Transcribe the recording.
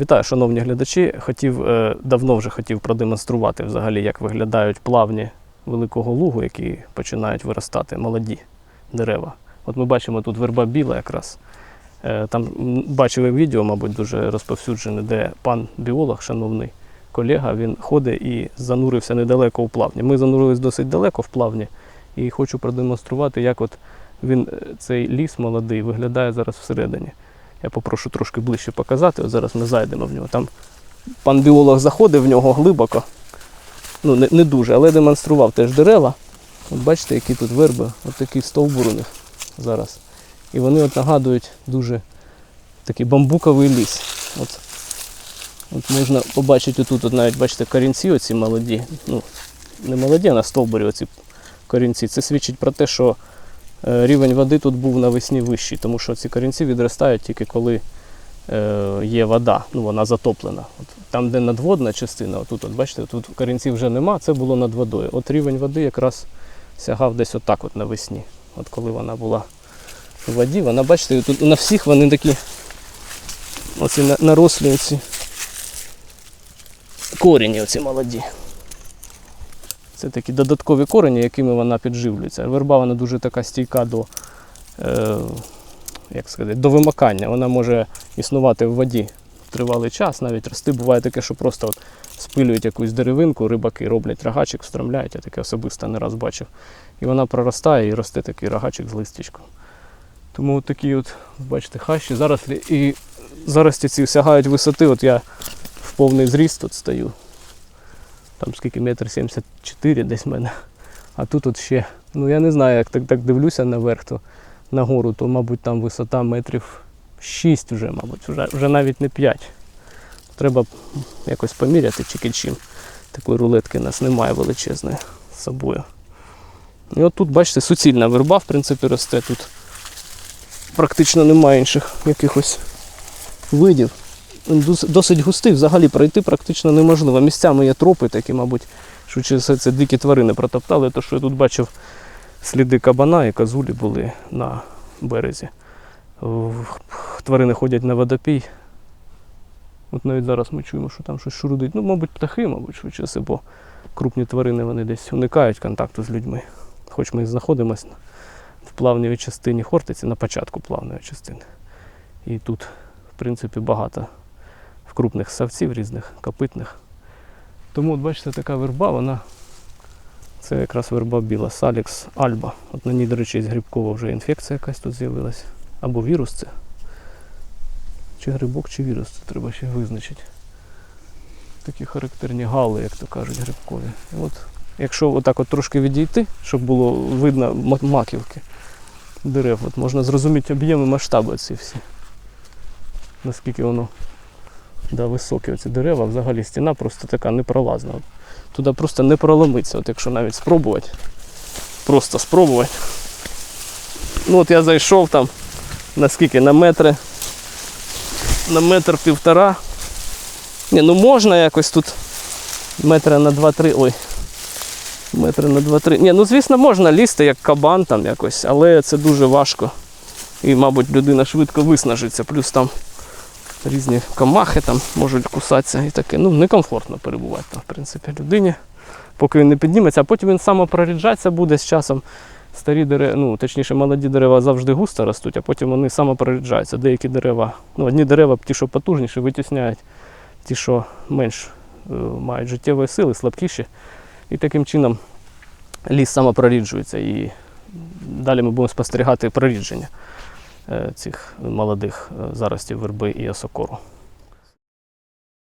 Вітаю, шановні глядачі. Хотів е, давно вже хотів продемонструвати взагалі, як виглядають плавні великого лугу, які починають виростати молоді дерева. От ми бачимо тут верба біла якраз. Е, Там бачили відео, мабуть, дуже розповсюджене, де пан біолог, шановний колега, він ходить і занурився недалеко у плавні. Ми занурились досить далеко в плавні, і хочу продемонструвати, як от він, е, цей ліс молодий, виглядає зараз всередині. Я попрошу трошки ближче показати. От зараз ми зайдемо в нього. Там пан біолог заходив в нього глибоко. Ну, не, не дуже, але демонстрував теж дерева. От бачите, які тут верби, от такий стовбур у них зараз. І вони от нагадують дуже такий бамбуковий ліс. От, от можна побачити отут, от навіть бачите, корінці оці молоді. Ну, не молоді, а на стовбурі оці корінці. Це свідчить про те, що рівень води тут був навесні вищий, тому що ці корінці відростають тільки коли е, є вода, ну вона затоплена. От там, де надводна частина, отут, от бачите, тут корінців вже нема, це було над водою. От рівень води якраз сягав десь отак от навесні. От коли вона була в воді, вона, бачите, тут на всіх вони такі оці на- нарослі оці корені оці молоді. Це такі додаткові корені, якими вона підживлюється. Верба вона дуже така стійка до, е, як сказати, до вимикання. Вона може існувати в воді тривалий час, навіть рости. Буває таке, що просто от спилюють якусь деревинку, рибаки роблять рогачик, встромляють, я таке особисто не раз бачив. І вона проростає і росте такий рогачик з листячком. Тому от такі от, бачите, хащі зарослі. І зарості ці сягають висоти. От я в повний зріст тут стою. Там скільки метр 74 десь в мене. А тут от ще, ну я не знаю, як так, так дивлюся наверх, то нагору, то, мабуть, там висота метрів 6 вже, мабуть, вже, вже навіть не 5. Треба якось поміряти чи чим. Такої рулетки у нас немає величезної з собою. І от тут, бачите, суцільна верба, в принципі, росте. Тут практично немає інших якихось видів. Досить густий, взагалі пройти практично неможливо. Місцями є тропи такі, мабуть, що через це, дикі тварини протоптали, то що я тут бачив сліди кабана і козулі були на березі. Тварини ходять на водопій. От навіть зараз ми чуємо, що там щось шурудить. Ну, мабуть, птахи, мабуть, швидше все, бо крупні тварини вони десь уникають контакту з людьми. Хоч ми і знаходимося в плавній частині Хортиці, на початку плавної частини. І тут, в принципі, багато в крупних савців різних, копитних. Тому, от бачите, така верба, вона. Це якраз верба біла, Салікс Альба. От на ній, до речі, грибкова вже інфекція якась тут з'явилася. Або вірус це. Чи грибок, чи вірус, це треба ще визначити. Такі характерні гали, як то кажуть, грибкові. І От, якщо отак от трошки відійти, щоб було видно маківки дерев, от можна зрозуміти об'єми масштаби ці всі. Наскільки воно да, високі оці дерева, взагалі стіна просто така непролазна. Туди просто не проломиться, от якщо навіть спробувати. Просто спробувати. Ну от я зайшов там наскільки на метри. На метр півтора. Ні, ну можна якось тут метра на 2-3. Ой. Метри на 2-3. Ні, ну звісно, можна лізти як кабан там якось, але це дуже важко. І, мабуть, людина швидко виснажиться. Плюс там різні комахи там можуть кусатися і таке. Ну, некомфортно перебувати там, в принципі, людині, поки він не підніметься, а потім він самопроріджатися буде з часом. Старі дерева, ну точніше, молоді дерева завжди густо ростуть, а потім вони самопроріджаються. Деякі дерева, ну одні дерева, ті, що потужніші, витісняють ті, що менш е, мають життєвої сили, слабкіші. І таким чином ліс самопроріджується. І далі ми будемо спостерігати прорідження цих молодих е, заростів верби і осокору.